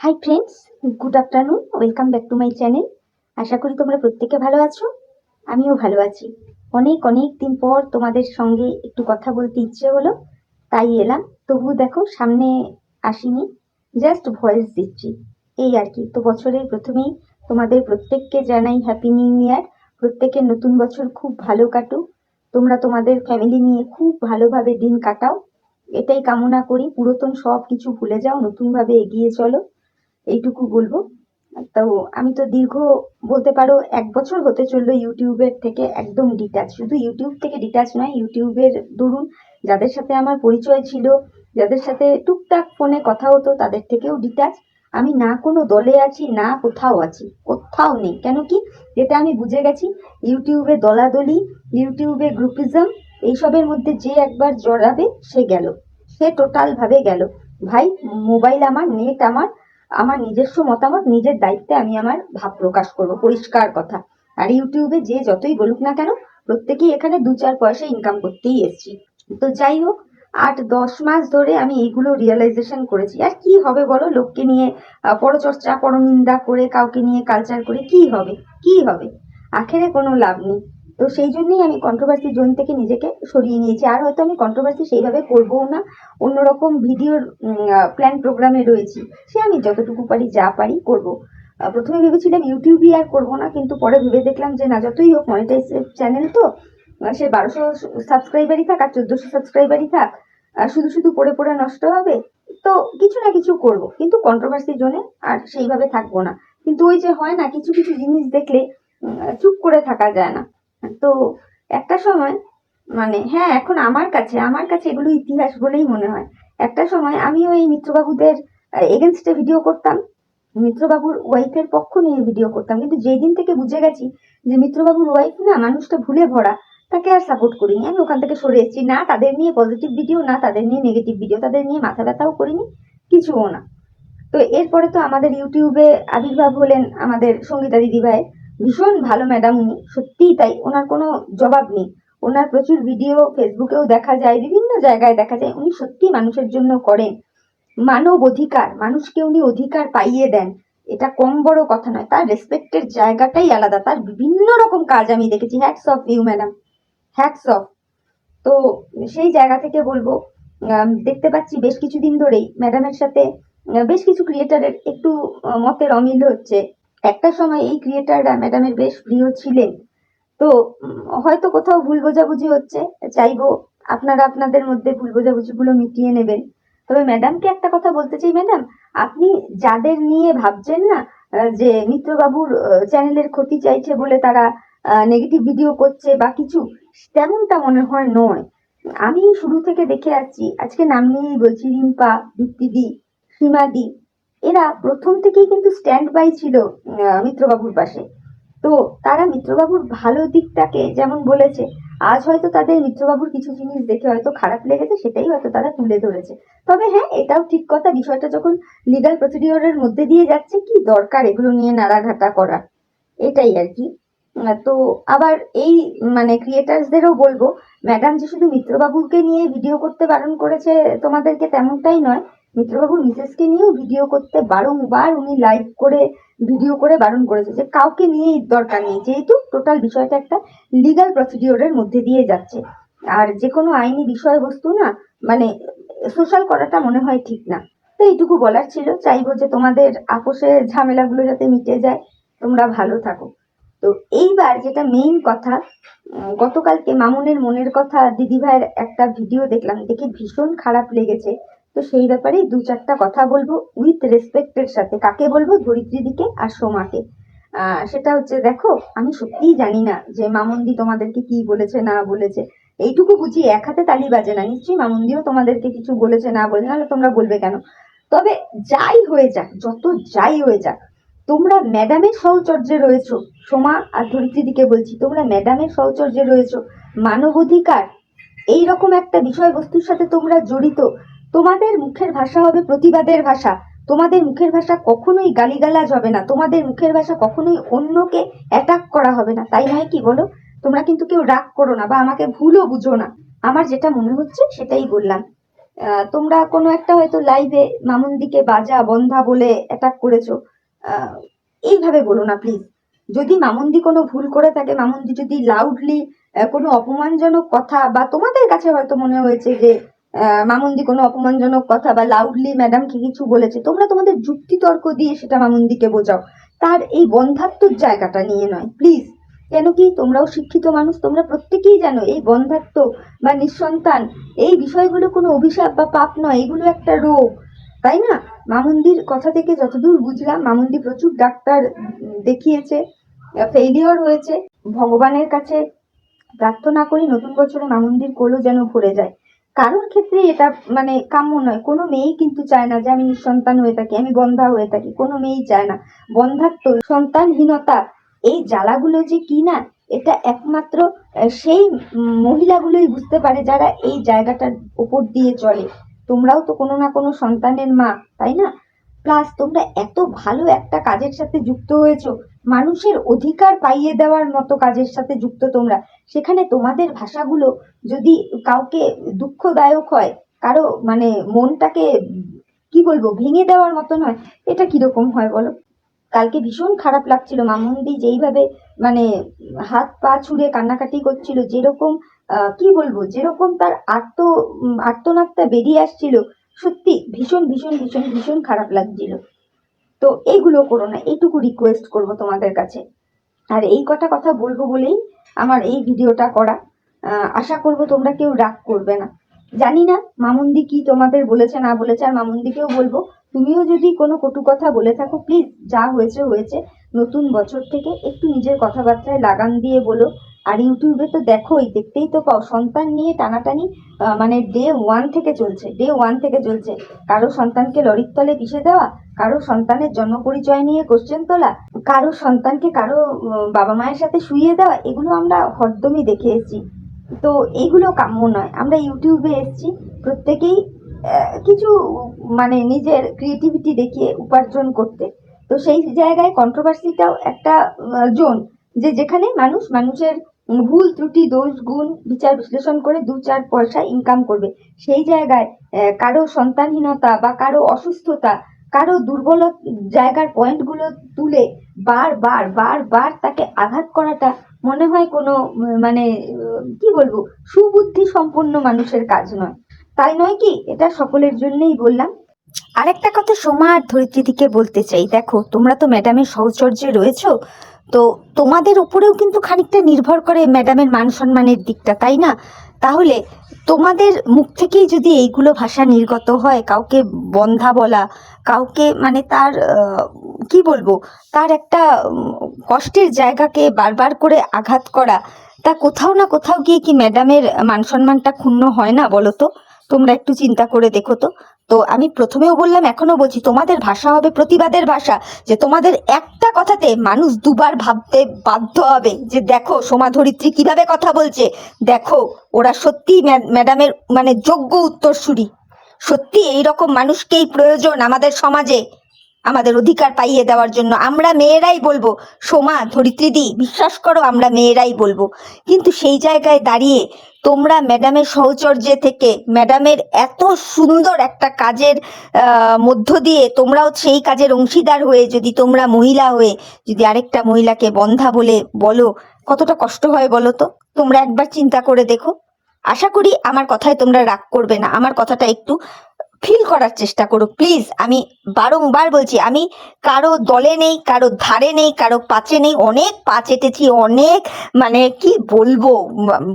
Hi friends good afternoon welcome back to my channel আশা করি তোমরা প্রত্যেকে ভালো আছো। আমিও ভালো আছি। অনেক অনেক দিন পর তোমাদের সঙ্গে একটু কথা বলতে ইচ্ছে হলো, তাই এলাম। তবু দেখো, সামনে আসিনি। জাস্ট ভয়েস দিচ্ছি। এই আর কি, তো বছরের প্রথমেই তোমাদের প্রত্যেককে জানাই হ্যাপি নিউ ইয়ার প্রত্যেকের নতুন বছর খুব ভালো কাটুক। তোমরা তোমাদের ফ্যামিলি নিয়ে খুব ভালোভাবে দিন কাটাও। এটাই কামনা করি। পুরাতন সব কিছু ভুলে যাও, নতুনভাবে এগিয়ে চলো। এইটুকু বলব। তো আমি তো দীর্ঘ বলতে পারো এক বছর হতে চলল ইউটিউবের থেকে একদম ডিটাচ শুধু ইউটিউব থেকে ডিটাচ নয়, ইউটিউবের দরুন যাদের সাথে আমার পরিচয় ছিল, যাদের সাথে টুকটাক ফোনে কথা হতো, তাদের থেকেও ডিটাচ আমি না কোনো দলে আছি, না কোথাও আছি, কোথাও নেই। কেন কি? যেটা আমি বুঝে গেছি, ইউটিউবে দলাদলি, ইউটিউবে গ্রুপিজম এইসবের মধ্যে যে একবার জড়াবে সে গেল। সে টোটাল ভাবে গেল। ভাই মোবাইল আমার নেট আমার আমার নিজস্ব মতামত, নিজের দায়িত্বে আমি আমার ভাব প্রকাশ করব, পরিষ্কার কথা। আর ইউটিউবে যে যতই বলুক না কেন, প্রত্যেকেই এখানে দু চার পয়সা ইনকাম করতেই এসছি। তো যাই হোক, আট দশ মাস ধরে আমি এইগুলো রিয়েলাইজেশন করেছি। আর কি হবে বলো, লোককে নিয়ে পরচর্চা, পরনিন্দা করে, কাউকে নিয়ে কালচার করে, কি হবে? কি হবে? আখেরে কোনো লাভ নেই। তো সেই জন্যই আমি কন্ট্রোভার্সি জোন থেকে নিজেকে সরিয়ে নিয়েছি। আর হয়তো আমি কন্ট্রোভার্সি সেইভাবে করবও না, অন্যরকম ভিডিওর প্ল্যান প্রোগ্রামে রয়েছি। সে আমি যতটুকু পারি যা পারি করব। প্রথমে ভেবেছিলাম ইউটিউবই আর করব না, কিন্তু পরে ভেবে দেখলাম যে না, যতই হোক মনিটাইজ চ্যানেল তো সে বারোশো সাবস্ক্রাইবারই থাক আর চোদ্দোশো সাবস্ক্রাইবারই থাক শুধু শুধু পড়ে পড়ে নষ্ট হবে, তো কিছু না কিছু করব। কিন্তু কন্ট্রোভার্সি জোনে আর সেইভাবে থাকব না। কিন্তু ওই যে হয় না, কিছু কিছু জিনিস দেখলে চুপ করে থাকা যায় না। তো একটা সময় মানে হ্যাঁ এখন আমার কাছে আমার কাছে এগুলো ইতিহাস বলেই মনে হয়। একটা সময় আমিও এই মিত্রবাবুদের এগেনস্টে ভিডিও করতাম। মিত্রবাবুর ওয়াইফের পক্ষ নিয়ে ভিডিও করতাম। কিন্তু যেই দিন থেকে বুঝে গেছি যে মিত্রবাবুর ওয়াইফ না মানুষটা ভুলে ভরা, তাকে আর সাপোর্ট করিনি। আমি ওখান থেকে সরে এসেছি। না তাদের নিয়ে পজিটিভ ভিডিও না তাদের নিয়ে নেগেটিভ ভিডিও তাদের নিয়ে মাথা ব্যথাও করিনি, কিছুও না। তো এরপরে তো আমাদের ইউটিউবে আবির্ভাব হলেন আমাদের সঙ্গীতা দিদি ভাই ভীষণ ভালো ম্যাডাম উনি সত্যিই তাই। ওনার কোনো জবাব নেই। ওনার প্রচুর ভিডিও ফেসবুকেও দেখা যায়, বিভিন্ন জায়গায় দেখা যায়। উনি সত্যি মানুষের জন্য করেন। মানব অধিকার, মানুষকে উনি অধিকার পাইয়ে দেন। এটা কম বড় কথা নয়, তার রেসপেক্টের জায়গাটাই আলাদা। তার বিভিন্ন রকম কাজ আমি দেখেছি। Hats off you madam hats off তো সেই জায়গা থেকে বলব দেখতে পাচ্ছি বেশ কিছুদিন ধরেই ম্যাডামের সাথে বেশ কিছু ক্রিয়েটারের একটু মতের অমিল হচ্ছে। একটা সময় এই ক্রিয়েটাররা ম্যাডামের বেশ প্রিয় ছিলেন। তো হয়তো কোথাও ভুল বোঝাবুঝি হচ্ছে, চাইব আপনারা আপনাদের মধ্যে ভুল বোঝাবুঝিগুলো মিটিয়ে নেবেন। তবে ম্যাডামকে একটা কথা বলতে চাই ম্যাডাম আপনি যাদের নিয়ে ভাবছেন না যে মিত্রবাবুর চ্যানেলের ক্ষতি চাইছে বলে তারা নেগেটিভ ভিডিও করছে বা কিছু, তেমনটা মনে হয় নয়। আমি শুরু থেকে দেখে আসছি, আজকে নাম নিয়েই বলছি, রিম্পা, দীপ্তিদি, সীমাদি এরা প্রথম থেকেই কিন্তু স্ট্যান্ড বাই ছিল মিত্রবাবুর পাশে। তো তারা মিত্রবাবুর ভালো দিকটাকে যেমন বলেছে, আজ হয়তো তাদের মিত্রবাবুর কিছু জিনিস দেখে হয়তো খারাপ লেগেছে, সেটাই হয়তো তারা তুলে ধরেছে। তবে হ্যাঁ এটাও ঠিক কথা, বিষয়টা যখন লিগাল প্রসিডিওরের মধ্যে দিয়ে যাচ্ছে, কি দরকার এগুলো নিয়ে নাড়াঘাটা করা? এটাই আর কি। তো আবার এই মানে ক্রিয়েটার্সদেরও বলব ম্যাডাম যে শুধু মিত্রবাবুকে নিয়ে ভিডিও করতে বারণ করেছে তোমাদেরকে তেমনটাই নয় মিত্রবাবুর মিসেসকে নিয়েও ভিডিও করতে বারংবার উনি লাইভ করে ভিডিও করে বারণ করেছে যে কাউকে নিয়েই দরকার নেই। যেহেতু টোটাল বিষয়টা একটা লিগাল প্রসিডিওরের মধ্যে দিয়ে যাচ্ছে। আর যে কোনো আইনি বিষয়বস্তু না মানে সোশ্যাল করাটা মনে হয় ঠিক না। তো এইটুকু বলার ছিল। চাইব যে তোমাদের আপোষে ঝামেলাগুলো যাতে মিটে যায়। তোমরা ভালো থাকো। তো এইবার যেটা মেইন কথা গতকালকে মামুনের মনের কথা দিদিভাইয়ের একটা ভিডিও দেখলাম। দেখে ভীষণ খারাপ লেগেছে। তো সেই ব্যাপারে দু চারটা কথা বলব উইথ রেসপেক্টের সাথে। কাকে বলব? ধরিত্রীদিকে আর সোমাকে। সেটা হচ্ছে, দেখো, আমি সত্যিই জানি না যে মামুন্দি তোমাদেরকে কি বলেছে, না বলেছে। এইটুকু বুঝি এক হাতে তালি বাজে না। নিশ্চয়ই মামুন্দিও তোমাদেরকে কিছু বলেছে, না বলেছে, নাহলে তোমরা বলবে কেন? তবে যাই হয়ে যাক, যত যাই হয়ে যাক, তোমরা ম্যাডামের সহচর্যে রয়েছো। সোমা আর ধরিত্রীদিকে বলছি, তোমরা ম্যাডামের সহচর্যে রয়েছো। মানবাধিকার এই রকম একটা বিষয়বস্তুর সাথে তোমরা জড়িত। তোমাদের মুখের ভাষা হবে প্রতিবাদের ভাষা। তোমাদের মুখের ভাষা কখনোই গালিগালাজ হবে না। তোমাদের মুখের ভাষা কখনোই অন্যকে অ্যাটাক করা হবে না। তাই নয় কি বলো? তোমরা কিন্তু কেউ রাগ করো না বা আমাকে ভুলও বুঝো না। আমার যেটা মনে হচ্ছে সেটাই বললাম। তোমরা কোনো একটা হয়তো লাইভে মামুনদিকে বাজা, বন্ধা বলে অ্যাটাক করেছ। এইভাবে বলো না প্লিজ যদি মামুন্দি কোনো ভুল করে থাকে, মামুন্দি যদি লাউডলি কোনো অপমানজনক কথা বা তোমাদের কাছে হয়তো মনে হয়েছে যে মামুন্দি কোনো অপমানজনক কথা বা লাউডলি ম্যাডামকে কিছু বলেছে, তোমরা তোমাদের যুক্তি তর্ক দিয়ে সেটা মামুন্দিকে বোঝাও। তার এই বন্ধাত্মর জায়গাটা নিয়ে নয় প্লিজ কেন কি তোমরাও শিক্ষিত মানুষ, তোমরা প্রত্যেকেই জানো এই বন্ধাত্ম বা নিঃসন্তান, এই বিষয়গুলো কোনো অভিশাপ বা পাপ নয়, এগুলো একটা রোগ, তাই না? মামুন্দির কথা থেকে যতদূর বুঝলাম, মামুন্দি প্রচুর ডাক্তার দেখিয়েছে ফেইলিওর হয়েছে, ভগবানের কাছে প্রার্থনা করি নতুন বছরে মামুন্দির কোলও যেন ভরে যায়। কারোর ক্ষেত্রে এটা মানে কাম্য নয়। কোনো মেয়েই কিন্তু চায় না যে আমি নিঃসন্তান হয়ে থাকি, আমি বন্ধা হয়ে থাকি। কোনো মেয়েই চায় না। বন্ধাত্ম, সন্তানহীনতা, এই জ্বালাগুলো যে কি না, এটা একমাত্র সেই মহিলাগুলোই বুঝতে পারে যারা এই জায়গাটার উপর দিয়ে চলে। তোমরাও তো কোনো না কোনো সন্তানের মা, তাই না? প্লাস তোমরা এত ভালো একটা কাজের সাথে যুক্ত হয়েছো মানুষের অধিকার পাইয়ে দেওয়ার মতো কাজের সাথে যুক্ত তোমরা। সেখানে তোমাদের ভাষাগুলো যদি কাউকে দুঃখদায়ক হয়, কারও মানে মনটাকে, কি বলব, ভেঙে দেওয়ার মতো নয়, এটা কীরকম হয় বলো? কালকে ভীষণ খারাপ লাগছিল। মামুন্দি যেইভাবে মানে হাত পা ছুঁড়ে কান্নাকাটি করছিল, যেরকম কি বলব, যেরকম তার আত্ম আর্তনাদটা বেরিয়ে আসছিল, সত্যি ভীষণ ভীষণ ভীষণ ভীষণ খারাপ লাগছিল। তো এইগুলো করো না, এইটুকু রিকোয়েস্ট করব তোমাদের কাছে। আর এই কটা কথা বলব বলেই আমার এই ভিডিওটা করা। আশা করব তোমরা কেউ রাগ করবে না। জানি না মামুন্দি কি তোমাদের বলেছে, না বলেছে, আর মামুন্দিকেও বলব, তুমিও যদি কোনো কটু কথা বলে থাকো প্লিজ যা হয়েছে হয়েছে। নতুন বছর থেকে একটু নিজের কথাবার্তায় লাগান দিয়ে বলো। আর ইউটিউবে তো দেখোই, দেখতেই তো পাও, সন্তান নিয়ে টানাটানি মানে ডে ওয়ান থেকে চলছে ডে ওয়ান থেকে চলছে। কারও সন্তানকে লরির তলে পিষে দেওয়া, কারও সন্তানের জন্ম পরিচয় নিয়ে কোশ্চেন তোলা, কারও সন্তানকে কারও বাবা মায়ের সাথে শুইয়ে দেওয়া, এগুলো আমরা হরদমই দেখে এসেছি। তো এইগুলো কাম্য নয়। আমরা ইউটিউবে এসেছি, প্রত্যেকেই কিছু মানে নিজের ক্রিয়েটিভিটি দেখিয়ে উপার্জন করতে। তো সেই জায়গায় কন্ট্রোভার্সিটাও একটা জোন যে যেখানে মানুষ, মানুষের ভুল ত্রুটি, দোষ, গুণ, বিচার, বিশ্লেষণ করে দু চার পয়সা ইনকাম করবে। সেই জায়গায় কারও সন্তানহীনতা বা কারও অসুস্থতা, কারও দুর্বল জায়গার পয়েন্টগুলো তুলে বারবার বারবার তাকে আঘাত করাটা মনে হয় কোনো মানে কি বলব, সুবুদ্ধি সম্পন্ন মানুষের কাজ নয়। তাই নয় কি? এটা সকলের জন্যই বললাম। আরেকটা কথা সোমা আর ধরিত্রীদিকে বলতে চাই। দেখো, তোমরা তো ম্যাডামের সহচর্যে রয়েছো। তো তোমাদের উপরেও কিন্তু খানিকটা নির্ভর করে ম্যাডামের মান সম্মানের দিকটা, তাই না? তাহলে তোমাদের মুখ থেকেই যদি এইগুলো ভাষা নির্গত হয়, কাউকে বন্ধা বলা, কাউকে মানে তার কি বলব, তার একটা কষ্টের জায়গাকে বারবার করে আঘাত করা, তা কোথাও না কোথাও গিয়ে কি ম্যাডামের মান সম্মানটা ক্ষুণ্ণ হয় না বলো তো? তোমরা একটু চিন্তা করে দেখো তো। তো আমি প্রথমেও বললাম, এখনও বলছি, তোমাদের ভাষা হবে প্রতিবাদের ভাষা, যে তোমাদের একটা কথাতে মানুষ দুবার ভাবতে বাধ্য হবে, যে দেখো সোমা ধরিত্রী কীভাবে কথা বলছে। দেখো, ওরা সত্যি ম্যাডামের মানে যোগ্য উত্তরসূরি। সত্যি এইরকম মানুষকেই প্রয়োজন আমাদের সমাজে। আমাদের অধিকার পাইয়ে দেওয়ার জন্য আমরা মেয়েরাই বলব, সোমা, ধরিত্রীদি, বিশ্বাস করো আমরা মেয়েরাই বলব। কিন্তু সেই জায়গায় দাঁড়িয়ে তোমরা ম্যাডামের সহচর্যে থেকে ম্যাডামের এত সুন্দর একটা কাজের মধ্য দিয়ে তোমরাও সেই কাজের অংশীদার হয়ে যদি তোমরা মহিলা হয়ে যদি আরেকটা মহিলাকে বন্ধা বলে বলো, কতটা কষ্ট হয় বলো তো? তোমরা একবার চিন্তা করে দেখো। আশা করি আমার কথায় তোমরা রাগ করবে না। আমার কথাটা একটু ফিল করার চেষ্টা করো প্লিজ আমি বারংবার বলছি, আমি কারও দলে নেই, কারও ধারে নেই, কারও পাচে নেই, অনেক পা চেটেছি অনেক মানে কি বলব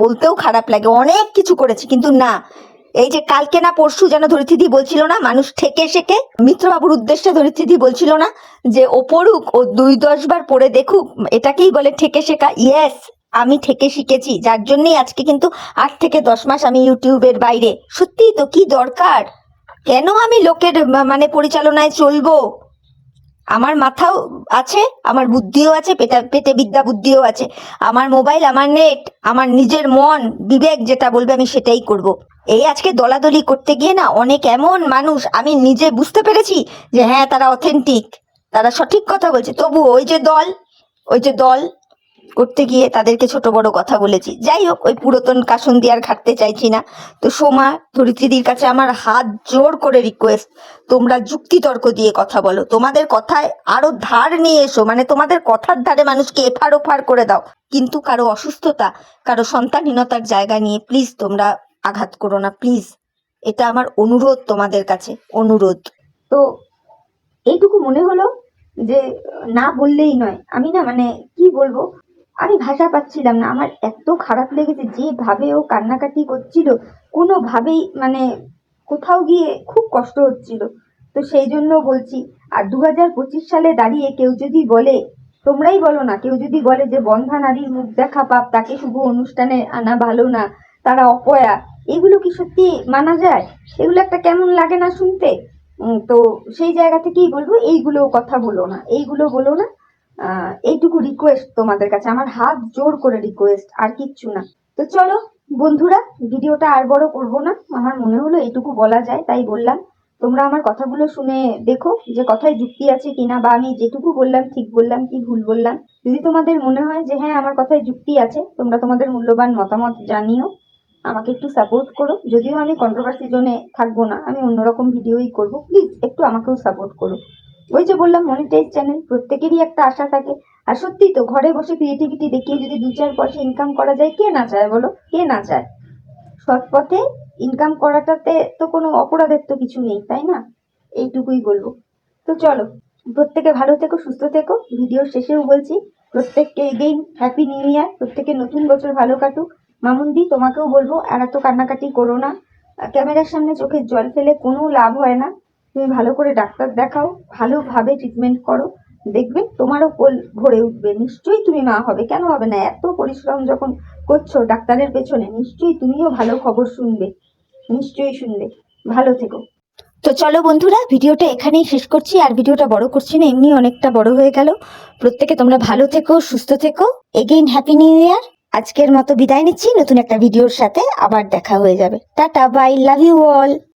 বলতেও খারাপ লাগে, অনেক কিছু করেছি, কিন্তু না। এই যে কালকে না পরশু যেন ধরিত্রীদি বলছিল না, মানুষ ঠেকে শেখে, মিত্রবাবুর উদ্দেশ্যে ধরিত্রীদি বলছিল না, যে ও পড়ুক, ও দুই দশ বার পড়ে দেখুক, এটাকেই বলে ঠেকে শেখা ইয়েস আমি থেকে শিখেছি, যার জন্যই আজকে কিন্তু আট থেকে দশ মাস আমি ইউটিউবের বাইরে, সত্যিই তো কি দরকার? কেন আমি লোকের মানে পরিচালনায় চলবো? আমার মাথাও আছে, আমার বুদ্ধিও আছে, পেটা, পেটে বিদ্যা বুদ্ধিও আছে। আমার মোবাইল, আমার নেট, আমার নিজের মন, বিবেক যেটা বলবে আমি সেটাই করব। এই আজকে দলাদলি করতে গিয়ে না অনেক এমন মানুষ, আমি নিজে বুঝতে পেরেছি যে হ্যাঁ তারা অথেন্টিক তারা সঠিক কথা বলছে। তবু ওই যে দল, ওই যে দল করতে গিয়ে তাদেরকে ছোট বড় কথা বলেছি। যাই হোক, ওই পুরাতন কাসন দিয়ে আর ঘাটতে চাইছি না। তো সোমা, ধরিত্রীদির কাছে আমার হাত জোর করে রিকোয়েস্ট তোমরা যুক্তি তর্ক দিয়ে কথা বলো। তোমাদের কথায় আরও ধার নিয়ে এসো মানে তোমাদের কথার ধারে মানুষকে এফার ওফার করে দাও। কিন্তু কারও অসুস্থতা, কারও সন্তানহীনতার জায়গা নিয়ে প্লিজ তোমরা আঘাত করো না প্লিজ এটা আমার অনুরোধ তোমাদের কাছে, অনুরোধ। তো এইটুকু মনে হলো যে, না বললেই নয়। আমি না মানে কি বলব? আমি ভাষা পাচ্ছিলাম না। আমার এত খারাপ লেগেছে যেভাবে ও কান্নাকাটি করছিল, কোনোভাবেই মানে কোথাও গিয়ে খুব কষ্ট হচ্ছিল। তো সেই জন্য বলছি, আর দু পঁচিশ সালে দাঁড়িয়ে কেউ যদি বলে, তোমরাই বলো না, কেউ যদি বলে যে বন্ধা নারীর মুখ দেখা পাপ, তাকে শুভ অনুষ্ঠানে আনা ভালো না, তারা অপয়া, এগুলো কি সত্যি মানা যায়? এগুলো একটা কেমন লাগে না শুনতে? তো সেই জায়গা থেকেই বলব, এইগুলো কথা বলো না, এইগুলো বলো না। এইটুকু রিকোয়েস্ট তোমাদের কাছে। আমার হাত জোর করে রিকোয়েস্ট আর কিচ্ছু না। তো চলো, বন্ধুরা, ভিডিওটা আর বড় করব না। আমার মনে হলো এইটুকু বলা যায়, তাই বললাম। তোমরা আমার কথাগুলো শুনে দেখো যে কথায় যুক্তি আছে কিনা, বা আমি যেটুকু বললাম, ঠিক বললাম কি ভুল বললাম। যদি তোমাদের মনে হয় যে হ্যাঁ আমার কথায় যুক্তি আছে, তোমরা তোমাদের মূল্যবান মতামত জানিও। আমাকে একটু সাপোর্ট করো। যদিও আমি কন্ট্রোভার্সি জোনে থাকব না, আমি অন্যরকম ভিডিওই করব। প্লিজ একটু আমাকেও সাপোর্ট করো। ওই যে বললাম মনিটাইজ চ্যানেল প্রত্যেকেরই একটা আশা থাকে। আর সত্যি তো, ঘরে বসে ক্রিয়েটিভিটি দেখিয়ে যদি দু চার পয়সা ইনকাম করা যায়, কে না চায় বলো? কে না চায়? সৎ পথে ইনকাম করাটাতে তো কোনো অপরাধের তো কিছু নেই, তাই না? এইটুকুই বলব। তো চলো, প্রত্যেকে ভালো থেকো, সুস্থ থেকো। ভিডিওর শেষেও বলছি, প্রত্যেককে এগেইন হ্যাপি নিউ ইয়ার প্রত্যেকে নতুন বছর ভালো কাটুক। মামুন্দি, তোমাকেও বলব, আর এত কান্নাকাটি করো না। ক্যামেরার সামনে চোখের জল ফেলে কোনো লাভ হয় না। তুমি ভালো করে ডাক্তার দেখাও, ভালোভাবে ট্রিটমেন্ট করো, দেখবে তোমারও কোল ভরে উঠবে। নিশ্চয়ই তুমি মা হবে, কেন হবে না? এত পরিশ্রম যখন করছ ডাক্তারের পেছনে, নিশ্চয়ই তুমিও ভালো খবর শুনবে, নিশ্চয়ই শুনবে। ভালো থেকো। তো চলো বন্ধুরা, ভিডিওটা এখানেই শেষ করছি, আর ভিডিওটা বড় করছি না, এমনি অনেকটা বড় হয়ে গেল। প্রত্যেকে তোমরা ভালো থেকো, সুস্থ থেকো। এগেইন হ্যাপি নিউ ইয়ার আজকের মতো বিদায় নিচ্ছি, নতুন একটা ভিডিওর সাথে আবার দেখা হয়ে যাবে। Ta-ta bye love you all